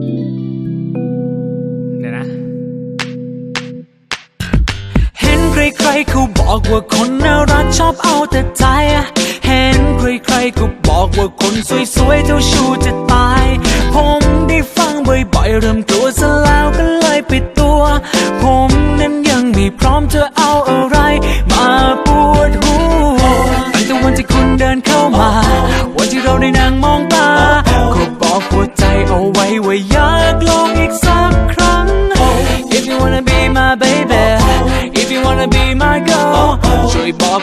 เดี๋ยวนะ เห็นใครๆเขาบอกว่าคนน่ารักชอบเอาแต่ใจ เห็นใครๆก็บอกว่าคนสวยๆเจ้าชู้จะตาย ผมได้ฟังบ่อยๆเริ่มกลัวซะแล้วก็เลยปิดตัว ผมนั้นยังไม่พร้อมจะเอาอะไรมา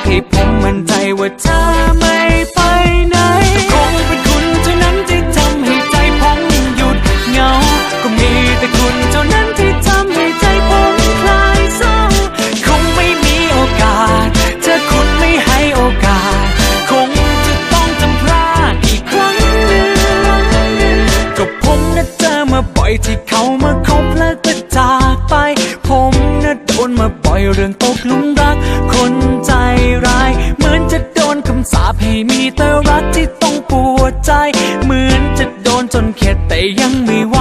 ให้ผมมั่นใจว่าเธอไม่ไปไหนคงเป็นคุณเท่านั้นที่ทำให้ใจผมหยุดเหงา ก็มีแต่คุณเท่านั้นที่ทำให้ใจผมคลายเศร้า คงไม่มีโอกาสถ้าคุณไม่ให้โอกาส คงจะต้องจำพลาดอีกครั้งหนึ่งก็ผมนะเจอมาบ่อยที่เขามาคบแล้วก็จากไป ผมนะโดนมาบ่อยเรื่องตกหลุม แต่รักที่ต้องปวดใจ เหมือนจะโดนจนเข็ดแต่ยังไม่ไหว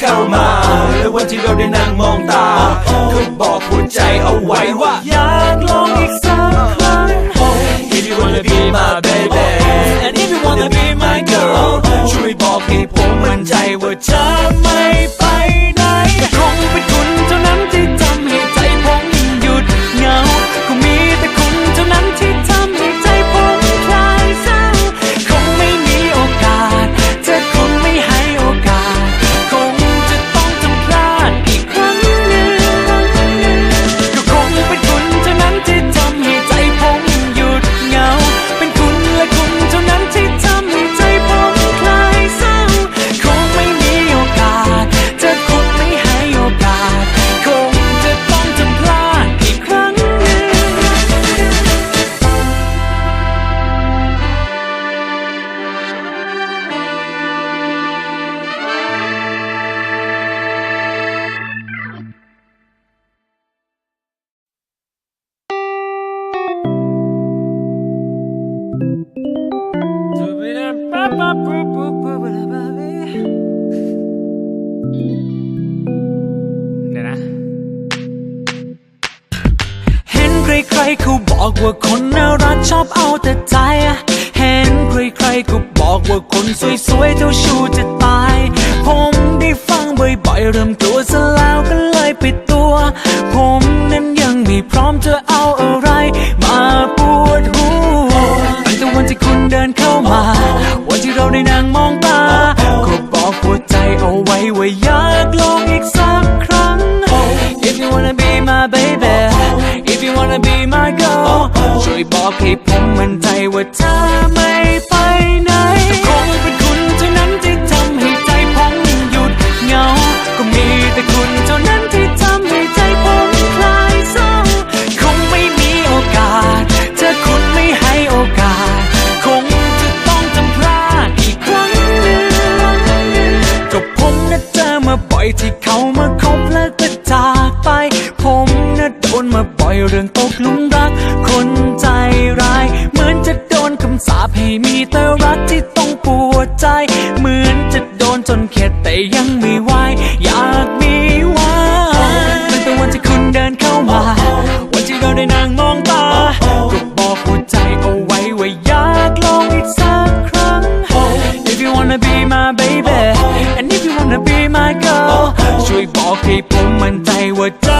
เดินเข้ามา และวันที่เราได้นั่งมองตาก็บอกหัวใจเอาไว้ว่า อยากลองอีกสักครั้ง If you wanna be my baby And if you wanna be my girl ช่วยบอกให้ผมมั่นใจว่าจะไม่ เดี๋ยวนะ เห็นใครๆเขาบอกว่าคนน่ารักชอบเอาแต่ใจ เห็นใครๆก็บอกว่าคนสวยๆเจ้าชู้จะตาย ผมได้ฟังบ่อยๆเริ่มกลัวซะแล้วก็เลยปิดตัว ผมนั้นยังไม่พร้อมจะเอาอะไรมา ดินเข้ามา วันที่เราได้นั่งมองตาก็บอกหัวใจเอาไว้ว่าอยากลองอีกสักครั้ง If you wanna be my baby If you wanna be my girl ช่วยบอกให้ผมมั่นใจว่าเธอ โดนมาบ่อยเรื่องตกหลุมรัก คนใจร้าย เหมือนจะโดนคำสาปให้มีแต่รักที่ต้องปวดใจ เหมือนจะโดนจนเข็ดแต่ยังไม่ไหวอยากมีวันตั้งแต่วันที่คุณเดินเข้ามา วันที่เราได้นั่งมองตาก็บอกหัวใจเอาไว้ว่าอยากลองอีกสักครั้ง If you wanna be my baby and if you wanna be my girl ช่วยบอกให้ผมมั่นใจว่าจะ